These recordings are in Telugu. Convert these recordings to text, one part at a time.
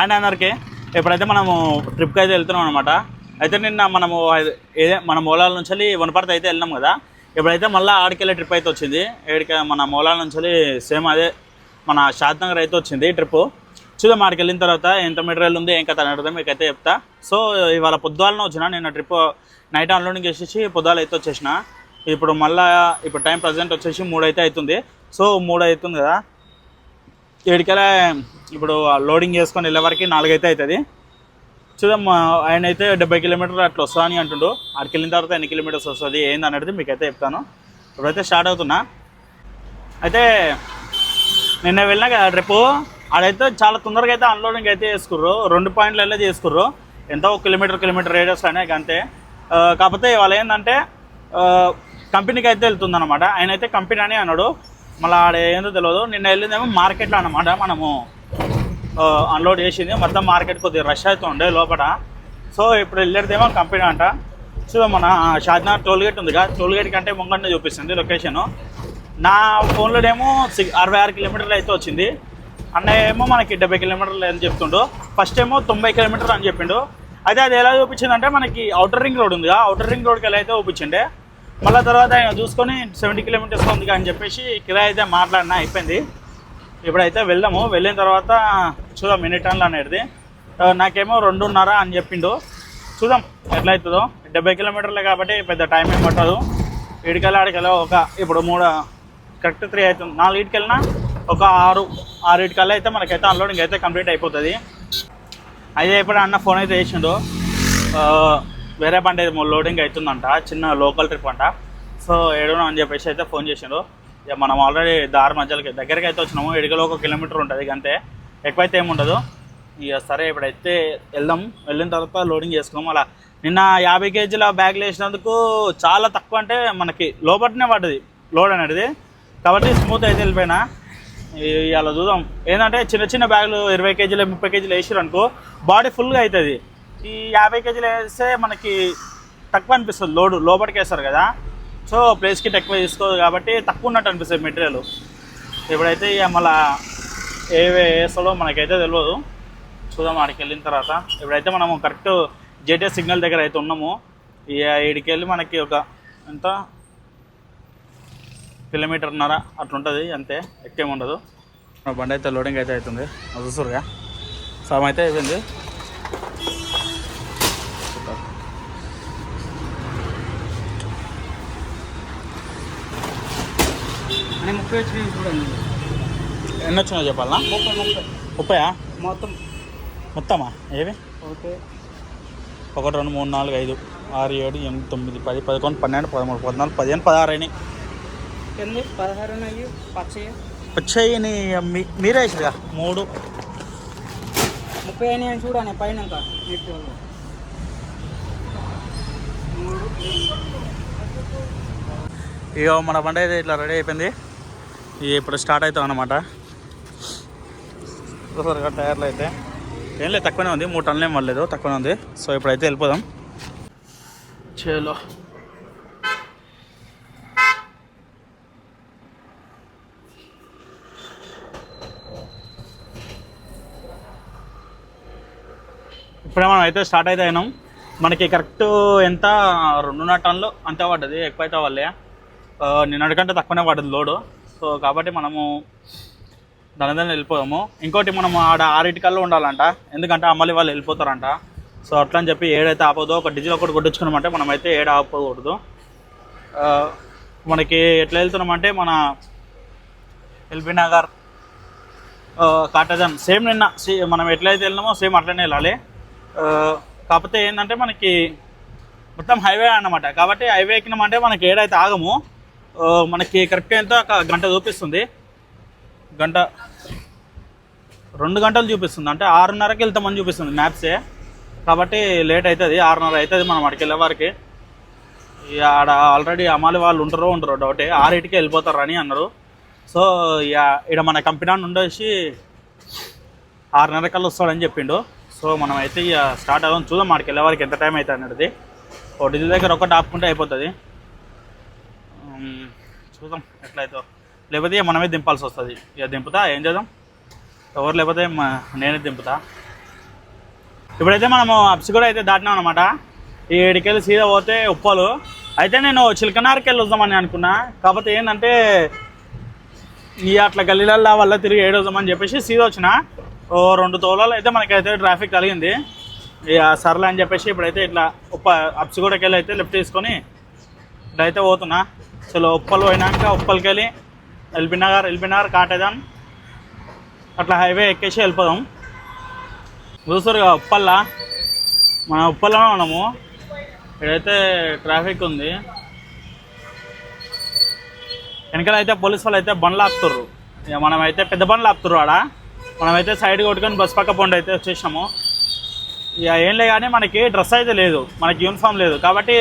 అండ్ అందరికి ఇప్పుడైతే మనము ట్రిప్కి అయితే వెళ్తున్నాం అనమాట అయితే నిన్న మనము ఏదే మన మూలాల నుంచి వెళ్ళి వనపర్తి అయితే వెళ్ళినాం కదా ఇప్పుడైతే మళ్ళీ ఆడికెళ్ళే ట్రిప్ అయితే వచ్చింది ఏడికి మన మూలాల నుంచి సేమ్ అదే మన షాద్ నగర్ అయితే వచ్చింది ట్రిప్ చూద్దాం ఆడికి వెళ్ళిన తర్వాత ఎంత మెటీరియల్ ఉంది ఏం కథ అనేది మీకు అయితే చెప్తా. సో ఇవాళ పొద్దుగాలనే వచ్చిన నేను ట్రిప్ నైట్ అన్లోడింగ్ చేసేసి పొద్దుగాల అయితే వచ్చేసిన. ఇప్పుడు మళ్ళీ ఇప్పుడు టైం ప్రజెంట్ వచ్చేసి మూడు అయితే అవుతుంది. సో మూడు అవుతుంది కదా ఏడికెలా ఇప్పుడు లోడింగ్ చేసుకొని వెళ్ళే వరకు నాలుగైతే అవుతుంది చూద్దాం ఆయన అయితే డెబ్బై కిలోమీటర్లు అట్లా వస్తా అని అంటుండు. అక్కడికి వెళ్ళిన తర్వాత ఎన్ని కిలోమీటర్స్ వస్తుంది ఏంది అనేది మీకు అయితే చెప్తాను. ఇప్పుడైతే స్టార్ట్ అవుతున్నా. అయితే నిన్న వెళ్ళినా కదా ట్రిప్ ఆడైతే చాలా తొందరగా అయితే అన్లోడింగ్ అయితే చేసుకుర్రు. రెండు పాయింట్లు వెళ్ళే చేసుకుర్రు. ఎంతో ఒక కిలోమీటర్ కిలోమీటర్ రేడియస్ అనే అంతే. కాకపోతే వాళ్ళు ఏంటంటే కంపెనీకి అయితే వెళ్తుందన్నమాట. ఆయన అయితే కంపెనీ అని అన్నాడు. మళ్ళీ ఆడ ఏందో తెలియదు నిన్న వెళ్ళిందేమో మార్కెట్లో అనమాట మనము అన్లోడ్ చేసింది. మొత్తం మార్కెట్ కొద్దిగా రష్ అయితే ఉండే లోపల. సో ఇప్పుడు వెళ్ళేదేమో కంపెనీ అంట. సో మన షాద్నగర్ టోల్ గేట్ ఉంది కదా. టోల్ గేట్ కంటే ముంగంటే చూపిస్తుంది లొకేషన్ నా ఫోన్లోనేమో సి- అరవై ఆరు కిలోమీటర్లు అయితే వచ్చింది. అన్నయ్య ఏమో మనకి డెబ్బై కిలోమీటర్లు అని చెప్తుండు. ఫస్ట్ ఏమో తొంభై కిలోమీటర్లు అని చెప్పిండు. అయితే అది ఎలా చూపించిందంటే మనకి అవుటర్ రింగ్ రోడ్ ఉందిగా అవుటర్ రింగ్ రోడ్కి ఎలా అయితే చూపించిండే మళ్ళీ తర్వాత ఆయన చూసుకొని సెవెంటీ కిలోమీటర్స్ ఉంది అని చెప్పేసి కిరాయి అయితే మాట్లాడినా అయిపోయింది. ఇప్పుడైతే వెళ్దాము వెళ్ళిన తర్వాత చూద్దాం ఎన్ని టన్లు అనేది. నాకేమో రెండున్నర అని చెప్పిండు. చూద్దాం ఎట్లా అవుతుందో డెబ్బై కిలోమీటర్లే కాబట్టి పెద్ద టైం ఏం పట్టదు. ఇడికెళ్ళి ఆడికెళ్ళి ఒక ఇప్పుడు మూడు కరెక్ట్ త్రీ అవుతుంది. నాలుగు ఇటుకెళ్ళినా ఒక ఆరు ఆరు ఇటుకల్లా అయితే మనకైతే అన్లోడింగ్ అయితే కంప్లీట్ అయిపోతుంది. అయితే ఇప్పుడు అన్న ఫోన్ అయితే వేసిండు వేరే బండి అయితే లోడింగ్ అవుతుందంట చిన్న లోకల్ ట్రిప్ అంట. సో ఏడునో అని చెప్పేసి అయితే ఫోన్ చేసిండు ఇక మనం ఆల్రెడీ దారి మధ్యలోకి దగ్గరికి అయితే వచ్చినాము. ఎడుకలో ఒక కిలోమీటర్ ఉంటుంది ఇక అంతే. ఎక్కువైతే ఏముండదు ఇక సరే ఇప్పుడైతే వెళ్దాం. వెళ్ళిన తర్వాత లోడింగ్ చేసుకున్నాం అలా నిన్న యాభై కేజీల బ్యాగ్లు వేసినందుకు చాలా తక్కువ అంటే మనకి లోపలనే పడ్డది లోడ్ అనేది. కాబట్టి స్మూత్ అయితే వెళ్ళిపోయినా. ఇలా చూద్దాం. ఏంటంటే చిన్న చిన్న బ్యాగులు ఇరవై కేజీలు ముప్పై కేజీలు వేసారు అనుకో బాడీ ఫుల్గా అవుతుంది. ఈ యాభై కేజీలు వేస్తే మనకి తక్కువ అనిపిస్తుంది లోడు లోపలికి వేస్తారు కదా. సో ప్లేస్ కిట్ ఎక్కువ తీసుకోదు కాబట్టి తక్కువ ఉన్నట్టు అనిపిస్తుంది మెటీరియల్. ఇప్పుడైతే ఇక మళ్ళా ఏవే వేస్తాడో మనకైతే తెలియదు చూద్దాం ఆడికి వెళ్ళిన తర్వాత. ఇప్పుడైతే మనము కరెక్ట్ జేటీఎస్ సిగ్నల్ దగ్గర అయితే ఉన్నాము. ఇక ఈడికి వెళ్ళి మనకి ఒక ఎంత? కిలోమీటర్న్నర అట్లుంటుంది అంతే. ఎక్కువ ఉండదు. బండి అయితే లోడింగ్ అయితే అవుతుంది. అది చూసురుగా సగం అయితే అయిపోయింది. అని ముప్పై వచ్చినాయి చూడండి ఎన్ని వచ్చినాయో చెప్పాలనా? ముప్పై ముప్పై. ముప్పయా? మొత్తం. మొత్తమా? ఏవి? ఓకే. ఒకటి రెండు మూడు నాలుగు ఐదు ఆరు ఏడు ఎనిమిది తొమ్మిది పది పదకొండు పన్నెండు పదమూడు పద్నాలుగు పదిహేను పదహారు అయినాయి ఎనిమిది పదహారు అయ్యి పచ్చయ్య. వచ్చాయి నీ మీ మీరే వేసారుగా మూడు. ముప్పై అయినాయి అని చూడండి పైన ఇక మన బండి అయితే ఇట్లా రెడీ అయిపోయింది. ఇప్పుడు స్టార్ట్ అవుతాం అనమాట చూసారుగా టైర్లు అయితే. ఏం లేదు తక్కువనే ఉంది. మూడు టన్నులు ఏం పడలేదు తక్కువనే ఉంది. సో ఇప్పుడైతే వెళ్ళిపోదాం. చేలో. ఇప్పుడే మనం అయితే స్టార్ట్ అయితే అయినాం. మనకి కరెక్ట్ ఎంత? రెండున్నర టన్నులు అంతే పడ్డది. ఎక్కువ అయితే వాళ్ళే నిన్నటికంటే తక్కువనే పడ్డది లోడు. సో కాబట్టి మనము దాని దాన్ని వెళ్ళిపోదాము. ఇంకోటి మనం ఆడ ఆరింటికల్లా ఉండాలంట. ఎందుకంటే అమ్మాలి వాళ్ళు వెళ్ళిపోతారంట. సో అట్లా అని చెప్పి ఏడైతే ఆపదో ఒక డిజిల్ ఒకటి కొట్టించుకున్నామంటే మనమైతే ఏడు ఆపకూడదు. మనకి ఎట్లా వెళ్తున్నామంటే మన ఎల్బీ నగర్ కాటజన్ సేమ్ నిన్న మనం ఎట్లయితే వెళ్ళినామో సేమ్ అట్లనే వెళ్ళాలి. కాకపోతే ఏంటంటే మనకి మొత్తం హైవే అన్నమాట. కాబట్టి హైవే ఎక్కినామంటే మనకి ఏడైతే ఆగము మనకి కరెక్ట్ ఎంత? ఒక గంట చూపిస్తుంది. గంట. రెండు గంటలు చూపిస్తుంది. అంటే ఆరున్నరకి వెళ్తామని చూపిస్తుంది మ్యాప్సే కాబట్టి లేట్ అవుతుంది ఆరున్నర అవుతుంది మనం అక్కడికి వెళ్ళేవారికి ఇక ఆడ ఆల్రెడీ అమ్మాలి వాళ్ళు ఉంటారో ఉండరు డౌటే ఆరింటికి వెళ్ళిపోతారు అని అన్నారు. సో ఇక ఇక్కడ మన కంపెనీ ఉండేసి ఆరున్నర కల్లా వస్తాడని చెప్పిండు. సో మనం అయితే ఇక స్టార్ట్ అవ్వం చూద్దాం ఆడికి వెళ్ళేవారికి ఎంత టైం అవుతుంది అన్నది ఓ డీజిల్ దగ్గర ఒకటి ఆపుకుంటే అయిపోతుంది. చూద్దాం ఎట్లయితే లేకపోతే ఇక మనమే దింపాల్సి వస్తుంది. ఇక దింపుతా ఏం చేద్దాం? ఎవరు లేకపోతే నేనే దింపుతా. ఇప్పుడైతే మనము అప్సిగూడ అయితే దాటినాం అనమాట ఈ ఏడికెళ్ళి సీదా పోతే ఉప్పలు. అయితే నేను చిలకనారికి వెళ్ళి వద్దామని అనుకున్నా. కాకపోతే ఏంటంటే ఈ అట్లా గల్లీలల్లా వల్ల తిరిగి ఏడొద్దామని చెప్పేసి సీదా వచ్చిన. ఓ రెండు తోలాలు అయితే మనకైతే ట్రాఫిక్ కలిగింది ఇక సర్లే అని చెప్పేసి ఇప్పుడైతే ఇట్లా ఉప్ప అప్సిగూడకి వెళ్ళి అయితే లెఫ్ట్ తీసుకొని ఇట్లయితే పోతున్నా. చలో ఉప్పలు పోయినాక ఉప్పలకి వెళ్ళి ఎల్బీ నగర్ ఎల్బీ నగర్ కాటేదాం. అట్లా హైవే ఎక్కేసి వెళ్ళిపోదాం. చూసారుగా ఉప్పల్లా? మన ఉప్పల్లోనే ఉన్నాము. ఇక్కడైతే ట్రాఫిక్ ఉంది. వెనకాల అయితే పోలీస్ వాళ్ళు అయితే బండ్లు ఆపుతుర్రు ఇక మనమైతే పెద్ద బండ్లు ఆపుతుర్రు ఆడ. మనమైతే సైడ్ కొట్టుకొని బస్ పక్క పండు అయితే వచ్చేసాము ఇక ఏం లే కానీ మనకి డ్రెస్ అయితే లేదు. మనకి యూనిఫామ్ లేదు. కాబట్టి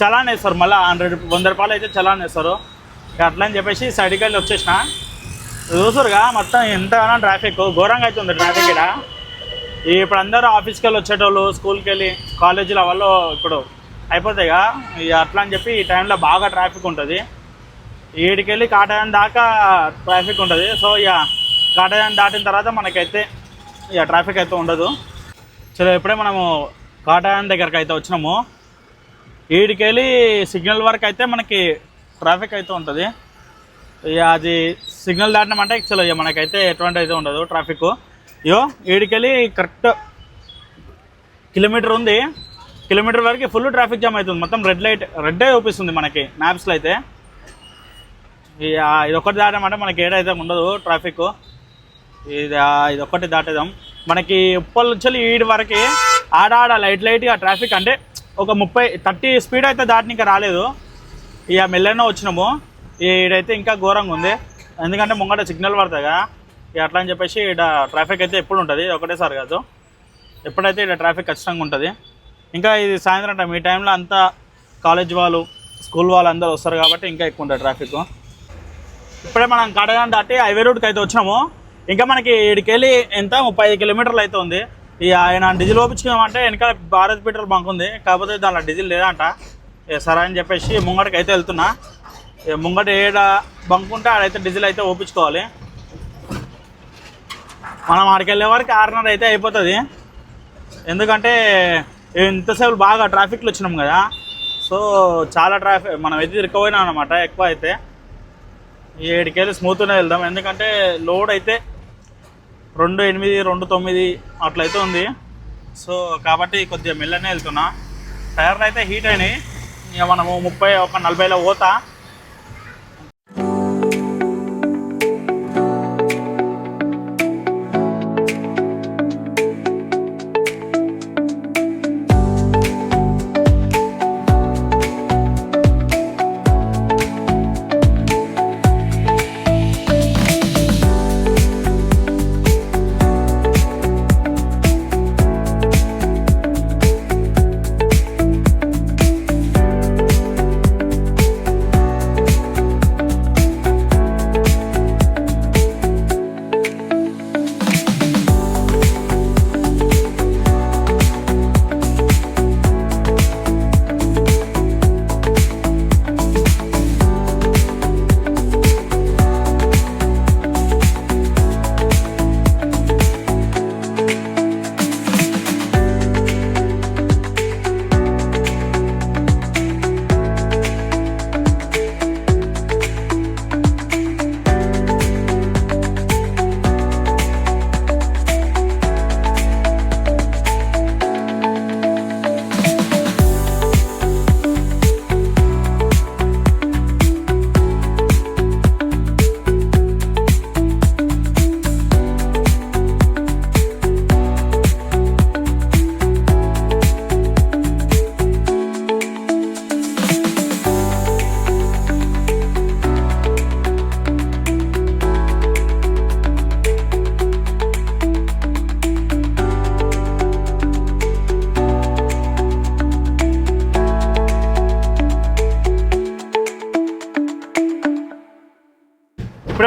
చలాన్ వేస్తారు మళ్ళీ హండ్రెడ్ వంద రూపాయలు అయితే చలాన్ వేస్తారు ఇక అట్లా అని చెప్పేసి సైడ్కి వెళ్ళి వచ్చేసిన. చూసారుగా మొత్తం ఎంత ట్రాఫిక్ ఘోరంగా అవుతుంది ట్రాఫిక్ ఇక్కడ. ఇప్పుడు అందరూ ఆఫీస్కి వెళ్ళి వచ్చేటోళ్ళు స్కూల్కి వెళ్ళి కాలేజీల వాళ్ళు ఇప్పుడు అయిపోతాయిగా ఇక. అట్లా అని చెప్పి ఈ టైంలో బాగా ట్రాఫిక్ ఉంటుంది. ఈడికెళ్ళి కాటాయం దాకా ట్రాఫిక్ ఉంటుంది. సో ఇక కాటాయం దాటిన తర్వాత మనకైతే ఇక ట్రాఫిక్ అయితే ఉండదు. చలో ఇప్పుడే మనము కాటాయం దగ్గరకు అయితే వచ్చినాము. ఈడికెళ్ళి సిగ్నల్ వరకు అయితే మనకి ట్రాఫిక్ అయితే ఉంటుంది. ఇక అది సిగ్నల్ దాటినామంటే యాక్చువల్ ఇక మనకైతే ఎటువంటి అయితే ఉండదు ట్రాఫిక్. ఇయో ఈడికెళ్ళి కరెక్ట్ కిలోమీటర్ ఉంది. కిలోమీటర్ వరకు ఫుల్ ట్రాఫిక్ జామ్ అవుతుంది. మొత్తం రెడ్ లైట్ రెడ్డే చూపిస్తుంది మనకి మ్యాప్స్లో అయితే. ఇక ఇది దాటడం దాటామంటే మనకి ఏడైతే ఉండదు ట్రాఫిక్. ఇది ఇది ఒకటి దాటేదాం మనకి ఉప్పల్ నుంచి ఈడి వరకు ఆడ ఆడ లైట్ లైట్గా ట్రాఫిక్ అంటే ఒక ముప్పై థర్టీ స్పీడ్ అయితే దాటిని ఇంకా రాలేదు. ఇక మెల్లనే వచ్చినాము. ఈడైతే ఇంకా ఘోరంగా ఉంది. ఎందుకంటే ముంగట సిగ్నల్ పడతాగా ఇక అట్లా అని చెప్పేసి ఇక్కడ ట్రాఫిక్ అయితే ఎప్పుడు ఉంటుంది? ఒకటేసారి కాదు. ఎప్పుడైతే ఇక్కడ ట్రాఫిక్ ఖచ్చితంగా ఉంటుంది. ఇంకా ఇది సాయంత్రం టైం ఈ టైంలో అంతా కాలేజ్ వాళ్ళు స్కూల్ వాళ్ళు అందరూ వస్తారు కాబట్టి ఇంకా ఎక్కువ ఉంటుంది ట్రాఫిక్ ఇప్పుడే మనం కడగాన్ దాటి హైవే రోడ్కి అయితే వచ్చినాము. ఇంకా మనకి ఇక్కడికి వెళ్ళి ఎంత? ముప్పై ఐదు కిలోమీటర్లు అయితే ఉంది. ఇక ఆయన డీజిల్ ఓపించుకున్నామంటే వెనకాల భారత్ పెట్రోల్ బంక్ ఉంది. కాకపోతే దాంట్లో డీజిల్ లేదంట. సరే అని చెప్పేసి ముంగడికి అయితే వెళ్తున్నా. ముంగట ఏడ బంక్ ఉంటే ఆడైతే డీజిల్ అయితే ఓపించుకోవాలి. మనం ఆడికి వెళ్ళే వరకు ఆరున్నర అయితే అయిపోతుంది. ఎందుకంటే ఇంతసేపు బాగా ట్రాఫిక్లో వచ్చినాం కదా. సో చాలా ట్రాఫిక్ మనం అయితే ఇరుక్కుపోయినాం అనమాట ఎక్కువ అయితే. ఏడుకెళ్ళి స్మూత్గానే వెళ్దాం. ఎందుకంటే లోడ్ అయితే రెండు ఎనిమిది రెండు తొమ్మిది అట్లయితే ఉంది. సో కాబట్టి కొద్దిగా మెల్లనే వెళ్తున్నా. టైర్లు అయితే హీట్ అయినాయి. ఇక మనము ముప్పై ఒక నలభైలో పోతా.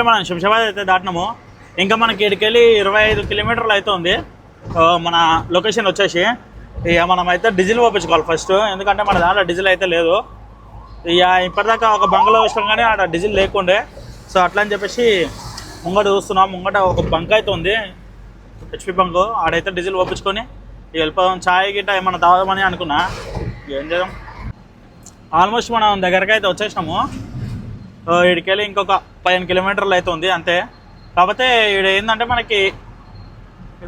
మనం శంషాబాద్ అయితే దాటినాము. ఇంకా మనకి ఇక్కడికెళ్ళి ఇరవై ఐదు కిలోమీటర్లు అయితే ఉంది మన లొకేషన్ వచ్చేసి. ఇక మనం అయితే డీజిల్ పంపించుకోవాలి ఫస్ట్ ఎందుకంటే మన దాంట్లో డీజిల్ అయితే లేదు. ఇక ఇప్పటిదాకా ఒక బంగ్లో వచ్చినాం కానీ ఆడ డీజిల్ లేకుండే. సో అట్లా అని చెప్పేసి ముంగట చూస్తున్నాం. ముంగట ఒక బంక్ అయితే ఉంది. HP bunk. ఆడైతే డీజిల్ పంపించుకొని ఇక వెళ్ళిపోదాం ఛాయ్ గిట్ట ఏమన్నా తాగుదామని అనుకున్నా. ఏం చేద్దాం? ఆల్మోస్ట్ మనం దగ్గరకైతే వచ్చేసినాము. ఇడికెళ్ళి ఇంకొక పదిహేను కిలోమీటర్లు అయితే ఉంది అంతే. కాకపోతే ఇక్కడ ఏంటంటే మనకి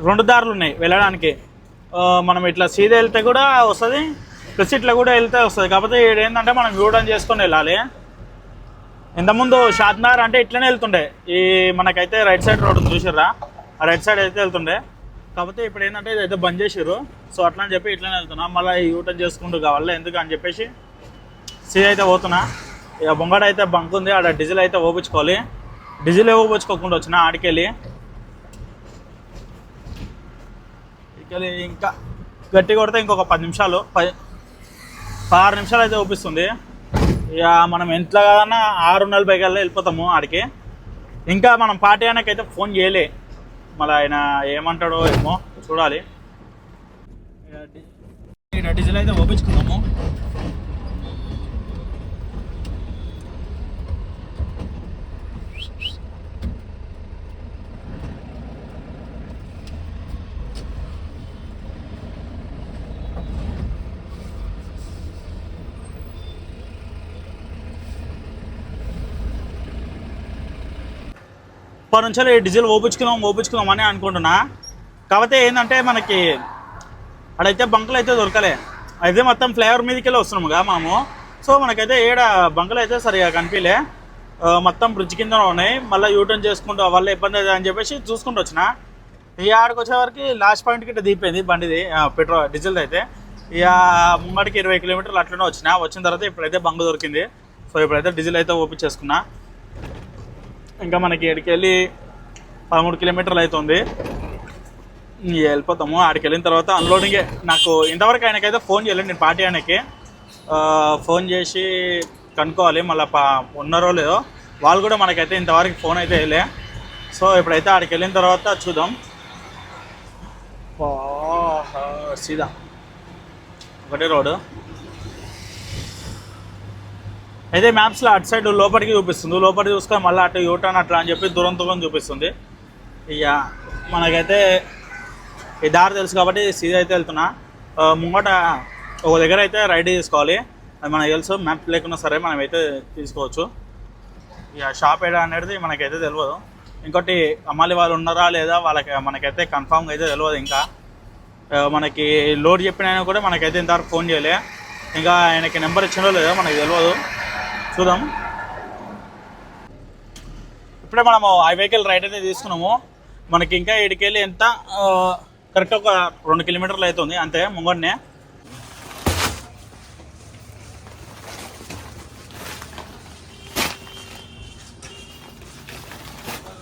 రెండు దారులు ఉన్నాయి వెళ్ళడానికి. మనం ఇట్లా సీదా వెళ్తే కూడా వస్తుంది ప్లస్ ఇట్లా కూడా వెళ్తే వస్తుంది. కాకపోతే ఇక్కడ ఏంటంటే మనం వ్యూడన్ చేసుకొని వెళ్ళాలి. ఇంతకుముందు షాద్నగర్ అంటే ఇట్లనే వెళ్తుండే. ఈ మనకైతే రైట్ సైడ్ రోడ్ ఉంది చూసిర్రా? ఆ రైట్ సైడ్ అయితే వెళ్తుండే. కాకపోతే ఇప్పుడు ఏంటంటే ఇదైతే బంద్ చేసిర్రు. సో అట్లా అని చెప్పి ఇట్లనే వెళ్తున్నా. మళ్ళీ యూటర్న్ చేసుకుంటూ కావాలి ఎందుకు అని చెప్పేసి సీదా అయితే పోతున్నా. ఇక బొంగడ అయితే బంక్ ఉంది. ఆడ డీజిల్ అయితే ఓపించుకోవాలి డీజిల్ ఓపించుకోకుండా వచ్చిన ఆడికెళ్ళి. ఇకెళ్ళి ఇంకా గట్టి కొడితే ఇంకొక పది నిమిషాలు. పది పదహారు నిమిషాలు అయితే ఓపిస్తుంది ఇక మనం ఎంతలో కదన్నా ఆరు నలభై కల్లా వెళ్ళిపోతాము ఆడికి. ఇంకా మనం పార్టీ ఆయనకైతే ఫోన్ చేయలే. మళ్ళీ ఆయన ఏమంటాడో ఏమో చూడాలి. ఇక డి- డీజిల్ అయితే ఓపించుకుందాము ఇప్పటి నుంచి డీజిల్ ఓపించుకుందాం ఓపించుకుందాం అని అనుకుంటున్నా. కాకపోతే ఏంటంటే మనకి అడైతే బంకులు అయితే దొరకలే. అయితే మొత్తం ఫ్లేవర్ మీదకి వెళ్ళి వస్తున్నాముగా మనము సో మనకైతే ఏడ బంకులు అయితే సరిగా కనిపించలే మొత్తం బ్రిడ్జ్ కింద ఉన్నాయి. మళ్ళీ యూటర్న్ చేసుకుంటూ వల్ల ఇబ్బంది అవుతుంది అని చెప్పేసి చూసుకుంటూ వచ్చిన. ఈ ఆడికి వచ్చేవరకు లాస్ట్ పాయింట్ గిట్ట దిగిపోయింది బండిది పెట్రోల్ డీజిల్ అయితే. ఇక ముంగడికి ఇరవై కిలోమీటర్లు అట్లనే వచ్చిన. వచ్చిన తర్వాత ఇప్పుడైతే బంగు దొరికింది. సో ఇప్పుడైతే డీజిల్ అయితే ఓపెన్ చేసుకున్నా. ఇంకా మనకి ఇక్కడికి వెళ్ళి పదమూడు కిలోమీటర్లు అవుతుంది వెళ్ళిపోతాము. ఆడికి వెళ్ళిన తర్వాత అన్లోడింగే నాకు ఇంతవరకు ఆయనకైతే ఫోన్ చేయలేదు. నేను పార్టీ ఆయనకి ఫోన్ చేసి కనుక్కోవాలి. మళ్ళీ పా ఉన్నారో లేదో. వాళ్ళు కూడా మనకైతే ఇంతవరకు ఫోన్ అయితే వేయలే. సో ఇప్పుడైతే ఆడికి వెళ్ళిన తర్వాత చూద్దాం. సీదా. ఒకటే రోడ్డు. అయితే మ్యాప్స్లో అటు సైడ్ లోపలికి చూపిస్తుంది. లోపలికి చూసుకొని మళ్ళీ అటు యూటర్న్ అట్లా అని చెప్పి దూరం దూరం చూపిస్తుంది. ఇక మనకైతే ఈ దారి తెలుసు కాబట్టి సీదా అయితే వెళ్తున్నా. ముంగట ఒక దగ్గర అయితే రైడ్ తీసుకోవాలి. అది మనకు తెలుసు మ్యాప్ లేకున్నా సరే మనం అయితే తీసుకోవచ్చు. ఇక షాప్ ఏడా అనేది మనకైతే తెలియదు ఇంకోటి అమ్మాలి వాళ్ళు ఉన్నారా లేదా వాళ్ళకి మనకైతే కన్ఫామ్గా అయితే తెలియదు ఇంకా. మనకి లోడ్ చెప్పిన కూడా మనకైతే ఇంతవరకు ఫోన్ చేయలే. ఇంకా ఆయనకి నెంబర్ ఇచ్చినో లేదో మనకి తెలియదు చూద్దాం. ఇప్పుడే మనము ఆ వెహికల్ రైడ్ అయితే తీసుకున్నాము. మనకి ఇంకా ఇడికెళ్ళి ఎంత కరెక్ట్ ఒక రెండు కిలోమీటర్లు అవుతుంది. అంతే ముంగడినే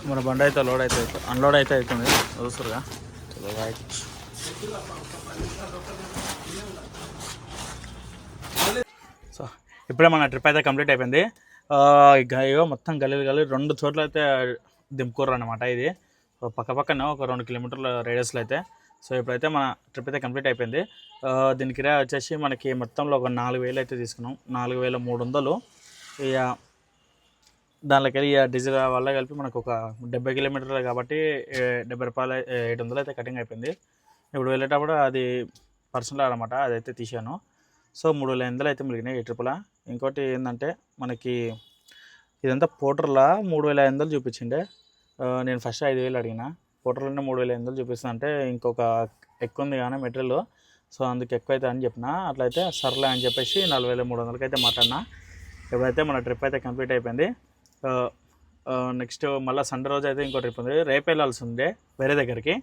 మన బండి అయితే లోడ్ అయితే అన్లోడ్ అయితే అవుతుంది. చూసారుగా రైట్ ఇప్పుడే మన ట్రిప్ అయితే కంప్లీట్ అయిపోయింది. ఇగో మొత్తం గలీలు గలీ రెండు చోట్ల అయితే దింపుకోరు అనమాట ఇది పక్క పక్కనే ఒక రెండు కిలోమీటర్ల రేడియస్లో అయితే. సో ఇప్పుడైతే మన ట్రిప్ అయితే కంప్లీట్ అయిపోయింది. దీని కిరాయి వచ్చేసి మనకి మొత్తంలో ఒక నాలుగు వేలు అయితే తీసుకున్నాం. నాలుగు వేల మూడు వందలు. ఇక దానిలోకి వెళ్ళి ఇక డీజిల్ వల్ల కలిపి మనకు ఒక డెబ్బై కిలోమీటర్లు కాబట్టి డెబ్బై రూపాయలు ఏడు వందలు అయితే కటింగ్ అయిపోయింది. ఇప్పుడు వెళ్ళేటప్పుడు అది పర్సనల్ అనమాట అదైతే తీసాను సో మూడు వేల ఎనిమిదిలు అయితే మిలిగినాయి ఈ ట్రిప్లా ఇంకోటి ఏంటంటే మనకి ఇదంతా పోటర్లా మూడు వేల ఐదు చూపించిండే. నేను ఫస్ట్ ఐదు వేలు అడిగిన. పోటర్లోనే మూడు వేల ఐదు చూపిస్తుంది అంటే ఇంకొక ఎక్కువ ఉంది కానీ మెటీరియల్. సో అందుకు ఎక్కువ అయితే అని చెప్పిన. అట్లయితే సర్లే అని చెప్పేసి నాలుగు వేల మూడు వందలకి అయితే మాట్లాడినా. ఇప్పుడైతే మన ట్రిప్ అయితే కంప్లీట్ అయిపోయింది. నెక్స్ట్ మళ్ళీ సండే రోజు అయితే ఇంకో ట్రిప్ ఉంది. రేపు వెళ్ళాల్సి ఉండే వేరే దగ్గరికి.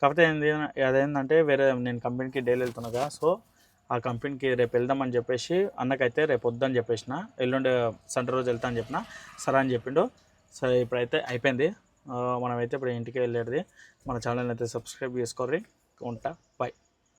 కాకపోతే ఏంది అదేంటంటే వేరే నేను కంపెనీకి డైలీ వెళ్తున్నాగా సో ఆ కంపెనీకి రేపు వెళ్దామని చెప్పేసి అన్నకైతే రేపు వద్దని చెప్పేసిన. ఎల్లుండి సండే రోజు వెళ్తా అని చెప్పిన. సరే అని చెప్పిండు. సరే ఇప్పుడైతే అయిపోయింది. మనమైతే ఇప్పుడు ఇంటికి వెళ్ళేది. మన ఛానల్ అయితే సబ్స్క్రైబ్ చేసుకోర్రి. ఉంటా. బాయ్